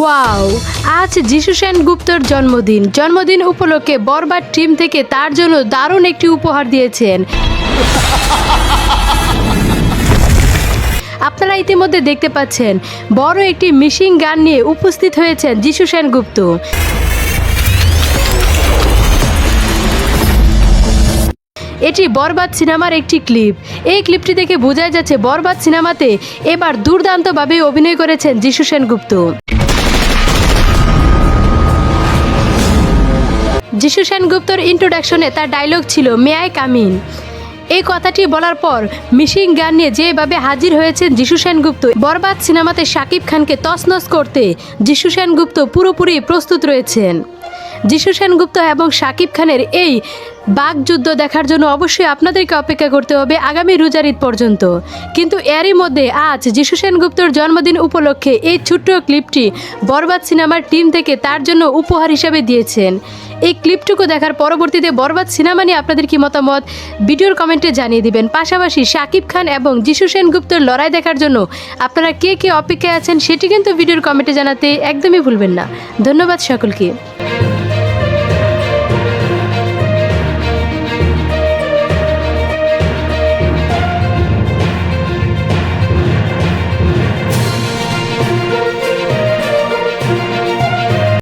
Wow, আজ যিশু সেন গুপ্তর জন্মদিন। জন্মদিন উপলক্ষে বরবার টিম থেকে তার জন্য দারুণ একটি উপহার দিয়েছেন। আপনারা ইতিমধ্যে দেখতে পাচ্ছেন, বড় একটি মিশিং গান নিয়ে উপস্থিত হয়েছেন যিশু সেন এটি বরবাদ সিনেমার একটি ক্লিপ। এই ক্লিপটি দেখে বোঝা যাচ্ছে বরবাদ সিনেমাতে এবার দুর্দান্তভাবে অভিনয় করেছেন যিশু সেনগুপ্ত। যিশু সেনগুপ্তর ইন্ট্রোডাকশনে তার ডায়লগ ছিল মে আই কামিন এই কথাটি বলার পর মিশিং গান নিয়ে যেভাবে হাজির হয়েছেন যিশু সেনগুপ্ত, বরবাদ সিনেমাতে শাকিব খানকে তছনছ করতে যিশু সেনগুপ্ত পুরোপুরি প্রস্তুত রয়েছেন। যিশু সেনগুপ্ত এবং শাকিব খানের এই বাগযুদ্ধ দেখার জন্য অবশ্যই আপনাদেরকে অপেক্ষা করতে হবে আগামী রোজার ঈদ পর্যন্ত। কিন্তু এরই মধ্যে আজ যিশু সেনগুপ্তর জন্মদিন উপলক্ষে এই ছোট্ট ক্লিপটি বরবাদ সিনেমার টিম থেকে তার জন্য উপহার হিসাবে দিয়েছেন। এই ক্লিপটুকু দেখার পরবর্তীতে বরবাদ সিনেমা নিয়ে আপনাদের কি মতামত ভিডিওর কমেন্টে জানিয়ে দিবেন। পাশাপাশি শাকিব খান এবং যিশু সেনগুপ্তর লড়াই দেখার জন্য আপনারা কে কে অপেক্ষায় আছেন সেটি কিন্তু ভিডিওর কমেন্টে জানাতে একদমই ভুলবেন না। ধন্যবাদ সকলকে।